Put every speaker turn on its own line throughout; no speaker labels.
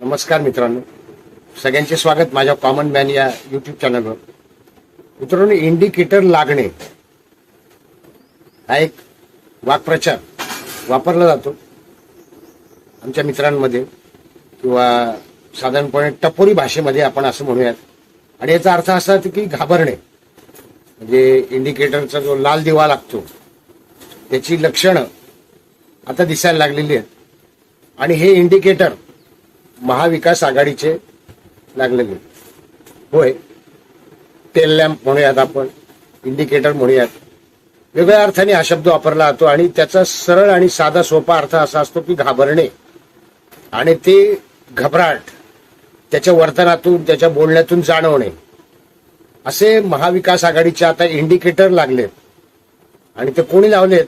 नमस्कार मित्रांनो. सगळ्यांचे स्वागत माझ्या कॉमन मॅन या युट्यूब चॅनलवर मित्रांनो इंडिकेटर लागणे हा एक वाक्प्रचार वापरला जातो आमच्या मित्रांमध्ये किंवा साधारणपणे टपोरी भाषेमध्ये आपण असं म्हणूयात. आणि याचा अर्थ असा की घाबरणे. म्हणजे इंडिकेटरचा जो लाल दिवा लागतो त्याची लक्षणं आता दिसायला लागलेली आहेत. आणि हे इंडिकेटर महाविकास आघाडीचे लागलेले होय. तेल लॅम्प म्हणूयात आपण इंडिकेटर म्हणूयात. वेगळ्या अर्थाने हा शब्द वापरला जातो आणि त्याचा सरळ आणि साधा सोपा अर्थ असा असतो की घाबरणे. आणि ते घबराट त्याच्या वर्तनातून त्याच्या बोलण्यातून जाणवणे. असे महाविकास आघाडीचे आता इंडिकेटर लागलेत. आणि ते कोणी लावलेत?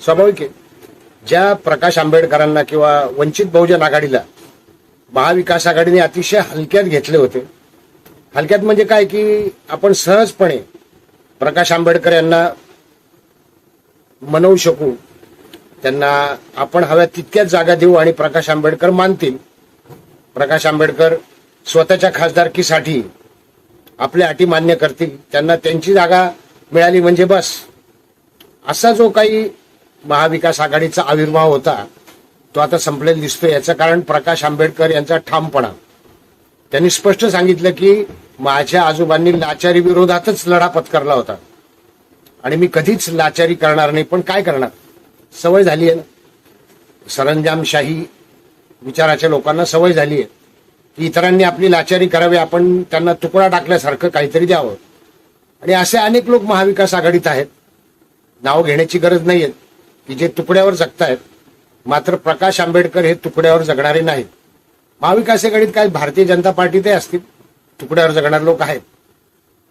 स्वाभाविक आहे. ज्या प्रकाश आंबेडकरांना किंवा वंचित बहुजन आघाडीला महाविकास आघाडीने अतिशय हलक्यात घेतले होते. हलक्यात म्हणजे काय की आपण सहजपणे प्रकाश आंबेडकर यांना मनवू शकू त्यांना आपण हव्या तितक्याच जागा देऊ आणि प्रकाश आंबेडकर मानतील. प्रकाश आंबेडकर स्वतःच्या खासदारकीसाठी आपल्या अटी मान्य करतील त्यांना त्यांची जागा मिळाली म्हणजे बस. असा जो काही महाविकास आघाडीचा आविर्भाव होता तो आता संपलेला दिसतोय. याचं कारण प्रकाश आंबेडकर यांचा ठामपणा. त्यांनी स्पष्ट सांगितलं की माझ्या आजोबांनी लाचारी विरोधातच लढा पत्करला होता. आणि मी कधीच लाचारी करणार नाही पण काय करणार? सवय झाली आहे ना? सरंजामशाही विचाराच्या लोकांना सवय झाली आहे. की इतरांनी आपली लाचारी करावी आपण त्यांना तुकडा टाकल्यासारखं काहीतरी द्यावं. आणि असे अनेक लोक महाविकास आघाडीत आहेत. नाव घेण्याची गरज नाहीये. की जे तुकड्यावर जगतायत मात्र प्रकाश आंबेडकर हे तुकड्यावर जगणारे नाहीत. महाविकास आघाडीत काय भारतीय जनता पार्टीतही असतील तुकड्यावर जगणारे लोक आहेत.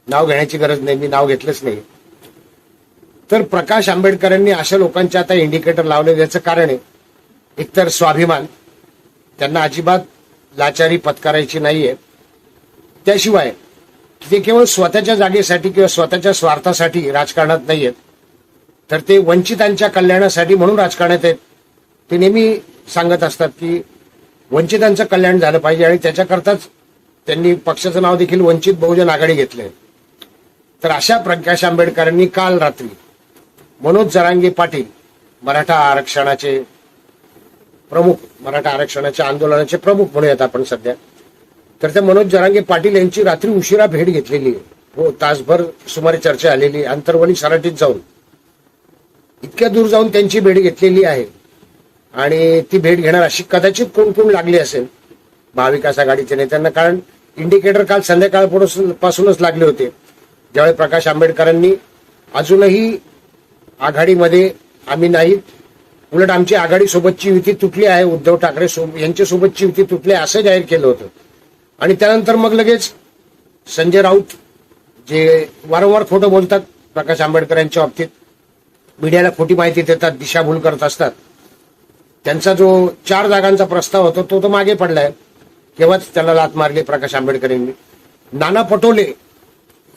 नाव घेण्याची गरज नाही मी नाव घेतलंच नाही. तर प्रकाश आंबेडकरांनी अशा लोकांचे आता इंडिकेटर लावले याचं कारण आहे एकतर स्वाभिमान त्यांना अजिबात लाचारी पत्करायची नाहीये. त्याशिवाय ते केवळ स्वतःच्या जागेसाठी किंवा स्वतःच्या स्वार्थासाठी राजकारणात नाहीयेत. तर ते वंचितांच्या कल्याणासाठी म्हणून राजकारणात आहेत. ते नेहमी सांगत असतात की वंचितांचं कल्याण झालं पाहिजे आणि त्याच्याकरताच त्यांनी पक्षाचं नाव देखील वंचित बहुजन आघाडी घेतले तर अशा प्रकाश आंबेडकरांनी काल रात्री मनोज जरांगे पाटील मराठा आरक्षणाचे प्रमुख मराठा आरक्षणाच्या आंदोलनाचे प्रमुख म्हणूयात आपण सध्या. तर त्या मनोज जरांगे पाटील यांची रात्री उशिरा भेट घेतलेली आहे. हो तासभर सुमारे चर्चा आलेली अंतर्वणी सराटीत जाऊन. इतक्या दूर जाऊन त्यांची भेट घेतलेली आहे. आणि ती भेट घेणार अशी कदाचित कोण कोण लागली असेल महाविकास आघाडीच्या नेत्यांना. कारण इंडिकेटर काल संध्याकाळपासूनच लागले होते. ज्यावेळी प्रकाश आंबेडकरांनी अजूनही आघाडीमध्ये आम्ही नाहीत. उलट आमची आघाडी सोबतची युती तुटली आहे. उद्धव ठाकरे सोब युती तुटली आहे असं जाहीर केलं होतं. आणि त्यानंतर मग लगेच संजय राऊत जे वारंवार खोटं बोलतात प्रकाश आंबेडकर यांच्या बाबतीत मीडियाला खोटी माहिती देतात दिशाभूल करत असतात. त्यांचा जो चार जागांचा प्रस्ताव होता तो तो मागे पडलाय. केव्हाच त्याला लात मारली प्रकाश आंबेडकर यांनी नाना पटोले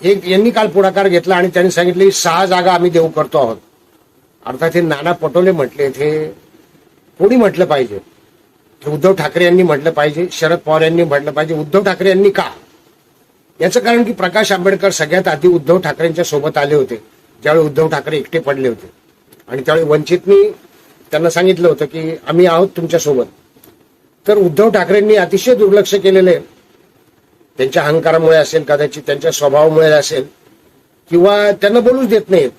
एक यांनी काल पुढाकार घेतला आणि त्यांनी सांगितले की सहा जागा आम्ही देऊ करतो आहोत. अर्थात हे नाना पटोले म्हटले हे कोणी म्हटलं पाहिजे? उद्धव ठाकरे यांनी म्हटलं पाहिजे? शरद पवार यांनी म्हटलं पाहिजे? उद्धव ठाकरे यांनी का? याचं कारण की प्रकाश आंबेडकर सगळ्यात आधी उद्धव ठाकरेंच्या सोबत आले होते. ज्यावेळी उद्धव ठाकरे एकटे पडले होते. आणि त्यावेळी वंचितनी त्यांना सांगितलं होतं की आम्ही आहोत तुमच्यासोबत. तर उद्धव ठाकरेंनी अतिशय दुर्लक्ष केलेले त्यांच्या अहंकारामुळे असेल कदाचित त्यांच्या स्वभावामुळे असेल किंवा त्यांना बोलूच देत नाहीत.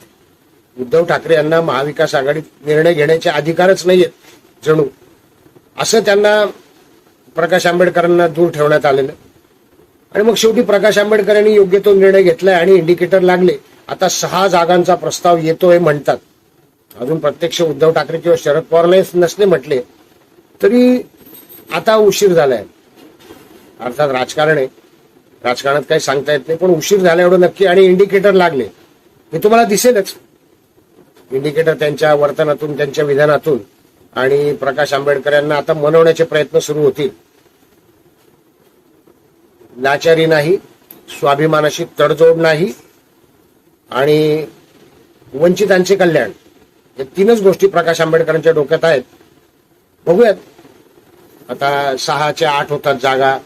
उद्धव ठाकरे यांना महाविकास आघाडीत निर्णय घेण्याचे अधिकारच नाहीयेत जणू. असं त्यांना प्रकाश आंबेडकरांना दूर ठेवण्यात आलेलं आणि मग शेवटी प्रकाश आंबेडकर यांनी योग्य तो निर्णय घेतलाय आणि इंडिकेटर लागले. आता सहा जागांचा प्रस्ताव येतोय म्हणतात. अजून प्रत्यक्ष उद्धव ठाकरे किंवा शरद पवारला नसले म्हटले तरी आता उशीर झालाय. अर्थात राजकारण आहे. राजकारणात काही सांगता येत नाही पण उशीर झाला एवढं नक्की. आणि इंडिकेटर लागले. हे तुम्हाला दिसेलच. इंडिकेटर त्यांच्या वर्तनातून त्यांच्या विधानातून. आणि प्रकाश आंबेडकर यांना आता मनवण्याचे प्रयत्न सुरू होतील. लाचारी नाही स्वाभिमानाशी तडजोड नाही आणि वंचितांचे कल्याण या तीनच गोष्टी प्रकाश आंबेडकरांच्या डोक्यात आहेत. बघूयात. आता सहाच्या आठ होतात जागा.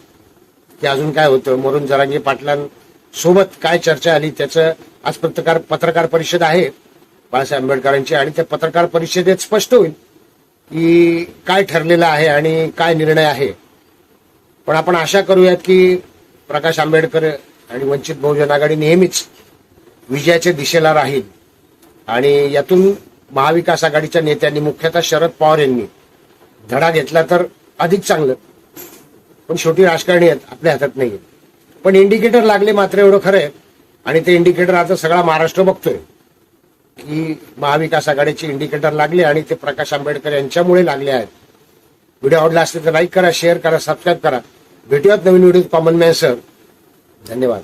की अजून काय होतं? मरून जरांगी पाटलांसोबत काय चर्चा आली? त्याचं आज पत्रकार पत्रकार परिषद आहे बाळासाहेब आंबेडकरांची आणि त्या पत्रकार परिषदेत स्पष्ट होईल की काय ठरलेलं आहे आणि काय निर्णय आहे. पण आपण आशा करूयात की प्रकाश आंबेडकर आणि वंचित बहुजन आघाडी नेहमीच विजयाच्या दिशेला राहील. आणि यातून महाविकास आघाडीच्या नेत्यांनी मुख्यतः शरद पवार यांनी धडा घेतला तर अधिक चांगलं. पण शेवटी राजकारणी आहेत आपल्या हातात नाही पण इंडिकेटर लागले मात्र एवढं खरं आहे. आणि ते इंडिकेटर आता सगळा महाराष्ट्र बघतोय. की महाविकास आघाडीचे इंडिकेटर लागले आणि ते प्रकाश आंबेडकर यांच्यामुळे लागले आहेत. व्हिडिओ आवडला असेल तर लाईक करा शेअर करा सबस्क्राईब करा. भेटूयात नवीन व्हिडिओ कॉमन मॅन सर. धन्यवाद.